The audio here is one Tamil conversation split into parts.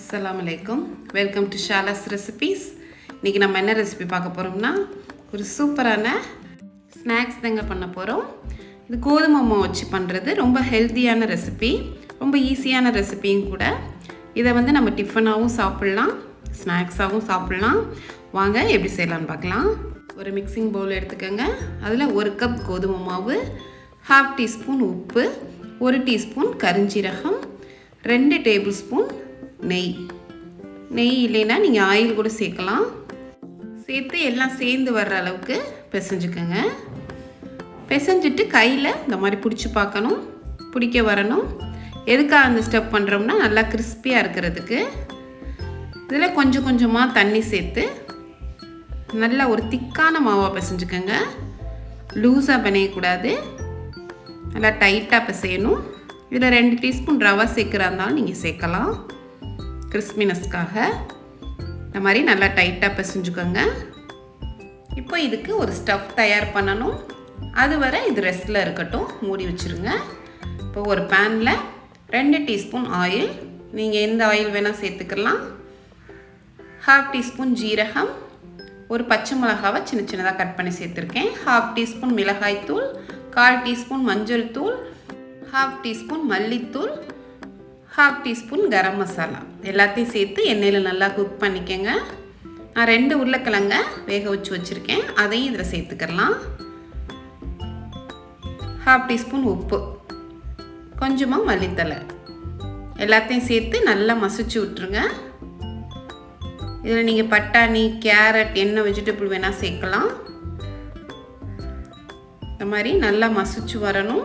அஸ்லாம் அலைக்கும். வெல்கம் டு ஷாலாஸ் ரெசிபீஸ் இன்றைக்கி நம்ம என்ன ரெசிபி பார்க்க போகிறோம்னா ஒரு சூப்பரான ஸ்நாக்ஸ் தாங்க பண்ண போகிறோம் இது கோதுமை மாவு வச்சு பண்ணுறது ரொம்ப ஹெல்த்தியான ரெசிபி ரொம்ப ஈஸியான ரெசிபியும் கூட. இதை வந்து நம்ம டிஃபனாகவும் சாப்பிட்லாம் ஸ்நாக்ஸாகவும் சாப்பிட்லாம். வாங்க எப்படி செய்யலான்னு பார்க்கலாம். ஒரு மிக்சிங் பவுல் எடுத்துக்கோங்க. அதில் ஒரு கப் கோதுமை மாவு ஹாஃப் டீஸ்பூன் உப்பு ஒரு டீஸ்பூன் கரிஞ்சீரகம் ரெண்டு டேபிள் ஸ்பூன் நெய். நெய் இல்லைன்னா நீங்கள் ஆயில் கூட சேர்க்கலாம். சேர்த்து எல்லாம் சேர்ந்து வர்ற அளவுக்கு பிசைஞ்சுக்கோங்க. பிசைஞ்சிட்டு கையில் இந்த மாதிரி பிடிச்சி பார்க்கணும். பிடிக்க வரணும். எதுக்காக அந்த ஸ்டெப் பண்ணுறோம்னா நல்லா கிறிஸ்பியாக இருக்கிறதுக்கு. இதில் கொஞ்சம் கொஞ்சமாக தண்ணி சேர்த்து நல்லா ஒரு திக்கான மாவாக பிசைஞ்சுக்கோங்க. லூஸாக பிணையக்கூடாது. நல்லா டைட்டாக பிசையணும். இதில் ரெண்டு டீஸ்பூன் ரவை சேர்க்குறா இருந்தாலும் நீங்கள் சேர்க்கலாம். கிறிஸ்மினஸ்க்காக. இந்த மாதிரி நல்லா டைட்டாக பிசைஞ்சுக்கோங்க. இப்போ இதுக்கு ஒரு ஸ்டஃப் தயார் பண்ணணும். அது வரை இது ரெஸ்ட்டில் இருக்கட்டும் மூடி வச்சுருங்க. இப்போ ஒரு பேனில் ரெண்டு டீஸ்பூன் ஆயில் நீங்கள் எந்த ஆயில் வேணால் சேர்த்துக்கலாம். ஹாஃப் டீஸ்பூன் ஜீரகம். ஒரு பச்சை மிளகாவை சின்ன சின்னதாக கட் பண்ணி சேர்த்துருக்கேன். ஹாஃப் டீஸ்பூன் மிளகாய்த்தூள். கால் டீஸ்பூன் மஞ்சள் தூள் ஹாஃப் டீஸ்பூன் மல்லித்தூள். ஹாஃப் டீஸ்பூன் கரம் மசாலா எல்லாத்தையும் சேர்த்து எண்ணெயில் நல்லா குக் பண்ணிக்கோங்க. நான் ரெண்டு உருளைக்கிழங்க வேக வச்சு வச்சுருக்கேன். அதையும் இதில் சேர்த்துக்கலாம் ஹாஃப் டீஸ்பூன் உப்பு. கொஞ்சமாக மல்லித்தலை எல்லாத்தையும் சேர்த்து நல்லா மசிச்சு விட்ருங்க இதில் நீங்கள் பட்டாணி கேரட் என்ன வெஜிடபிள் வேணால் சேர்க்கலாம். இந்த மாதிரி நல்லா மசிச்சு வரணும்.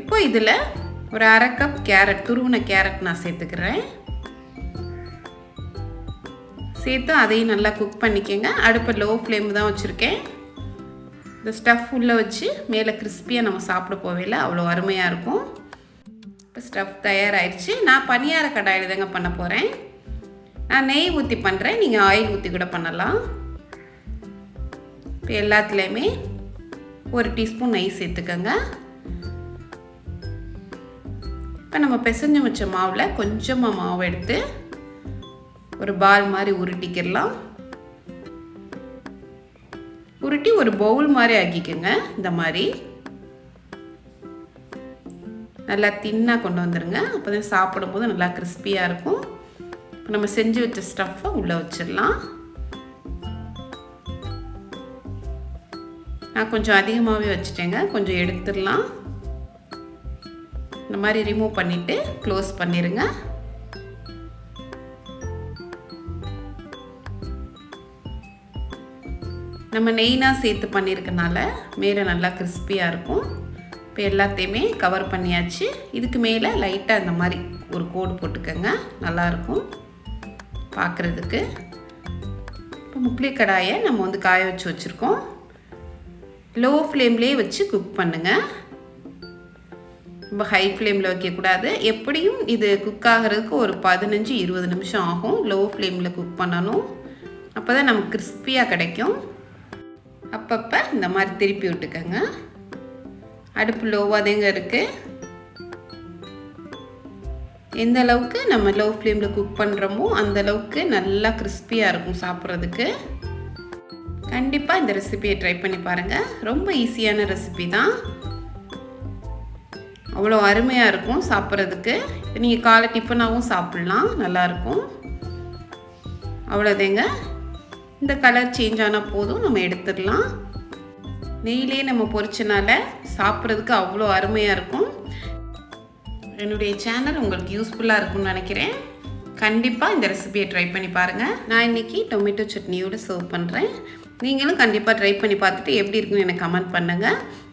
இப்போ இதில் ஒரு அரை கப் கேரட் துருவின கேரட் நான் சேர்த்துக்கிறேன். சேர்த்து அதையும் நல்லா குக் பண்ணிக்கோங்க. அடுப்பை லோ ஃப்ளேம் தான் வச்சுருக்கேன். இந்த ஸ்டஃப் உள்ளே வச்சு மேலே கிறிஸ்பியாக நம்ம சாப்பிட போவேல அவ்வளோ அருமையாக இருக்கும். இப்போ ஸ்டஃப் தயாராகிடுச்சு நான் பனியார கடாயில் தாங்க பண்ண போகிறேன் நான் நெய் ஊற்றி பண்ணுறேன் நீங்கள் ஆயில் ஊற்றி கூட பண்ணலாம். இப்போ எல்லாத்துலேயுமே ஒரு டீஸ்பூன் நெய் சேர்த்துக்கோங்க. இப்போ நம்ம பிசைஞ்சு வச்ச மாவில் கொஞ்சமாக மாவு எடுத்து ஒரு பால் மாதிரி உருட்டிக்கிடலாம். உருட்டி ஒரு பவுல் மாதிரி ஆக்கிக்கோங்க இந்த மாதிரி. நல்லா தின்னாக கொண்டு வந்துடுங்க அப்போ தான் சாப்பிடும்போது நல்லா கிறிஸ்பியாக இருக்கும். இப்போ நம்ம செஞ்சு வச்ச ஸ்டஃப்பை உள்ளே வச்சிடலாம். நான் கொஞ்சம் அதிகமாகவே வச்சுட்டேங்க. கொஞ்சம் எடுத்துடலாம். இந்த மாதிரி ரிமூவ் பண்ணிவிட்டு க்ளோஸ் பண்ணிடுங்க நம்ம நெய்னாக சேர்த்து பண்ணியிருக்கனால மேலே நல்லா கிறிஸ்பியாக இருக்கும். இப்போ எல்லாத்தையுமே கவர் பண்ணியாச்சு. இதுக்கு மேலே லைட்டாக இந்த மாதிரி ஒரு கோடு போட்டுக்கோங்க. நல்லாயிருக்கும் பார்க்குறதுக்கு இப்போ முக்லி கடாயை நம்ம வந்து காய வச்சு வச்சுருக்கோம். லோ ஃப்ளேம்லேயே வச்சு குக் பண்ணுங்கள் ரொம்ப ஹை ஃப்ளேமில் வைக்கக்கூடாது. எப்படியும் இது குக் ஆகிறதுக்கு ஒரு பதினஞ்சு இருபது நிமிஷம் ஆகும். லோ ஃப்ளேமில் குக் பண்ணணும். அப்போ தான் நமக்கு கிறிஸ்பியாக கிடைக்கும். அப்பப்போ இந்த மாதிரி திருப்பி விட்டுக்கோங்க. அடுப்பு லோவாதேங்க இருக்குது எந்த அளவுக்கு நம்ம லோ ஃப்ளேமில் குக் பண்ணுறோமோ அந்த அளவுக்கு நல்லா கிறிஸ்பியாக இருக்கும் சாப்பிட்றதுக்கு. கண்டிப்பாக இந்த ரெசிபியை ட்ரை பண்ணி பாருங்கள் ரொம்ப ஈஸியான ரெசிபி தான். அவ்வளோ அருமையாக இருக்கும் சாப்பிட்றதுக்கு. நீங்கள் காலை டிஃபனாகவும் சாப்பிட்லாம் நல்லாயிருக்கும் அவ்வளோதேங்க இந்த கலர் சேஞ்ச் ஆனால் போதும் நம்ம எடுத்துடலாம். நெய்லே நம்ம பொரிச்சனால சாப்பிட்றதுக்கு அவ்வளோ அருமையாக இருக்கும். என்னுடைய சேனல் உங்களுக்கு யூஸ்ஃபுல்லாக இருக்கும்னு நினைக்கிறேன். கண்டிப்பாக இந்த ரெசிபியை ட்ரை பண்ணி பாருங்கள் நான் இன்றைக்கி டொமேட்டோ சட்னியோடு சர்வ் பண்ணுறேன் நீங்களும் கண்டிப்பாக ட்ரை பண்ணி பார்த்துட்டு எப்படி இருக்குன்னு எனக்கு கமெண்ட் பண்ணுங்கள்